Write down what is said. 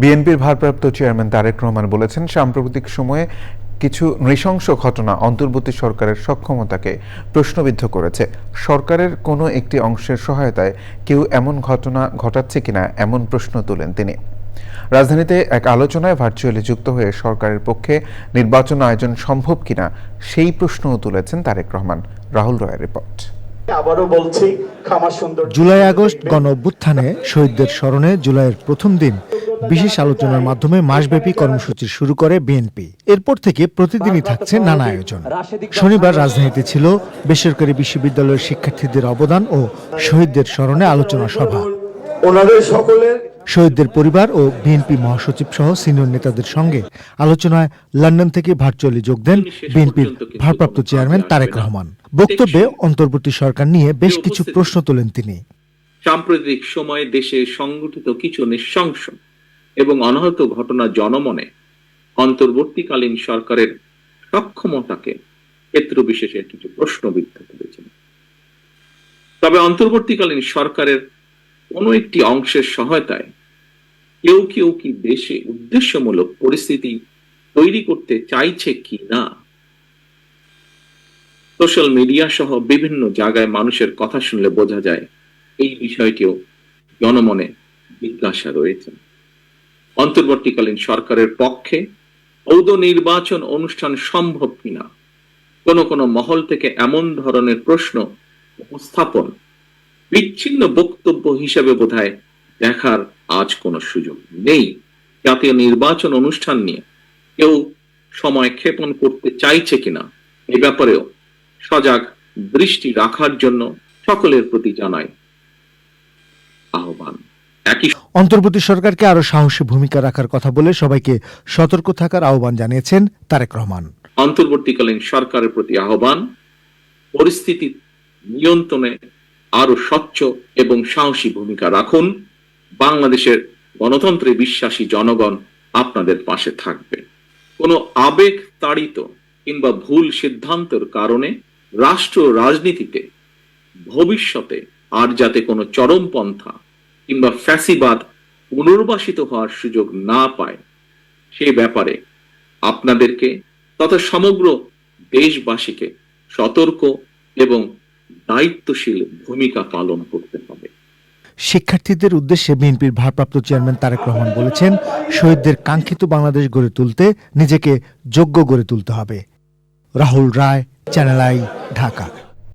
বিএনপির ভারপ্রাপ্ত চেয়ারম্যান তারেক রহমান বলেছেন সাম্প্রতিক সময়ে কিছু নৃশংস ঘটনা অন্তর্বর্তী সরকারের সক্ষমতাকে প্রশ্নবিদ্ধ করেছে। সরকারের কোনো একটি অংশের সহায়তায় কেউ এমন ঘটনা ঘটাচ্ছে কিনা এমন প্রশ্ন তোলেন তিনি। রাজধানীতে এক আলোচনায় ভার্চুয়ালি যুক্ত হয়ে সরকারের পক্ষে নির্বাচন আয়োজন সম্ভব কিনা সেই প্রশ্নও তুলেছেন তারেক রহমান। রাহুল রয়ের রিপোর্ট। আবারও বলছি জুলাই আগস্ট গণ অভ্যুত্থানে শহীদদের স্মরণে জুলাইয়ের প্রথম দিন বিশেষ আলোচনার মাধ্যমে মাসব্যাপী কর্মসূচি শুরু করে বিএনপি। এরপর থেকে প্রতিদিনই থাকছে নানা আয়োজন। শনিবার রাজধানীতে ছিল বেসরকারি বিশ্ববিদ্যালয়ের শিক্ষার্থীদের অবদান ও শহীদদের স্মরণে আলোচনা সভা। ওনাদের সকলের শহীদদের পরিবার ও বিএনপি মহাসচিব সহ সিনিয়র নেতাদের সঙ্গে আলোচনায় লন্ডন থেকে ভার্চুয়ালি যোগ দেন বিএনপির ভারপ্রাপ্ত চেয়ারম্যান তারেক রহমান। বক্তব্যে অন্তর্বর্তী সরকার নিয়ে বেশ কিছু প্রশ্ন তোলেন তিনি। সাম্প্রতিক সময়ে দেশে সংগঠিত কিছু নৃশংস এবং অনাহত ঘটনা জনমনে অন্তর্বর্তীকালীন সরকারের সক্ষমতাকে ক্ষেত্র বিশেষে কিছু প্রশ্নবিদ্ধ করেছেন। তবে অন্তর্বর্তীকালীন সরকারের কোনো একটি অংশের সহায়তায় কেউ কেউ কি দেশে উদ্দেশ্যমূলক পরিস্থিতি তৈরি করতে চাইছে কি না? সোশ্যাল মিডিয়া সহ বিভিন্ন জায়গায় মানুষের কথা শুনলে বোঝা যায়, এই বিষয়টিও জনমনে জিজ্ঞাসা রয়েছে। অন্তর্বর্তীকালীন সরকারের পক্ষে ঔদ নির্বাচন অনুষ্ঠান সম্ভব কিনা? কোন কোন মহল থেকে এমন ধরনের প্রশ্ন উপস্থাপন বিচ্ছিন্ন বক্তব্য হিসেবে বোধহয় দেখার আজ কোনো সুযোগ নেই। জাতীয় নির্বাচন অনুষ্ঠান নিয়ে কেউ সময় ক্ষেপণ করতে চাইছে কিনা এ ব্যাপারেও সজাগ দৃষ্টি রাখার জন্য সকলের প্রতি জানাই আহ্বান। একই অন্তর্বর্তী সরকারকে আরও সাহসী ভূমিকা রাখার কথা বলে সবাইকে সতর্ক থাকার আহ্বান জানিয়েছেন তারেক রহমান। অন্তর্বর্তীকালীন সরকারের প্রতি আহ্বান, পরিস্থিতি নিয়ন্ত্রণে আরও স্বচ্ছ এবং সাহসী ভূমিকা রাখুন। বাংলাদেশের গণতন্ত্রে বিশ্বাসী জনগণ আপনাদের পাশে থাকবে। কোনো আবেগ তাড়িত কিংবা ভুল সিদ্ধান্তের কারণে রাষ্ট্র রাজনীতিতে ভবিষ্যতে আর যাতে কোনো চরমপন্থা কিংবা ফ্যাসিবাদ পুনর্বাসিত হওয়ার সুযোগ না পায়। সে ব্যাপারে আপনাদেরকে তথা সমগ্র দেশবাসীকে সতর্ক এবং দায়িত্বশীল ভূমিকা পালন করতে হবে। শিক্ষার্থীদের উদ্দেশ্যে বিএনপির ভারপ্রাপ্ত চেয়ারম্যান তারেক রহমান বলেছেন, শহীদদের কাঙ্ক্ষিত বাংলাদেশ গড়ে তুলতে নিজেকে যোগ্য গড়ে তুলতে হবে। Rahul Roy, channel I, Dhaka.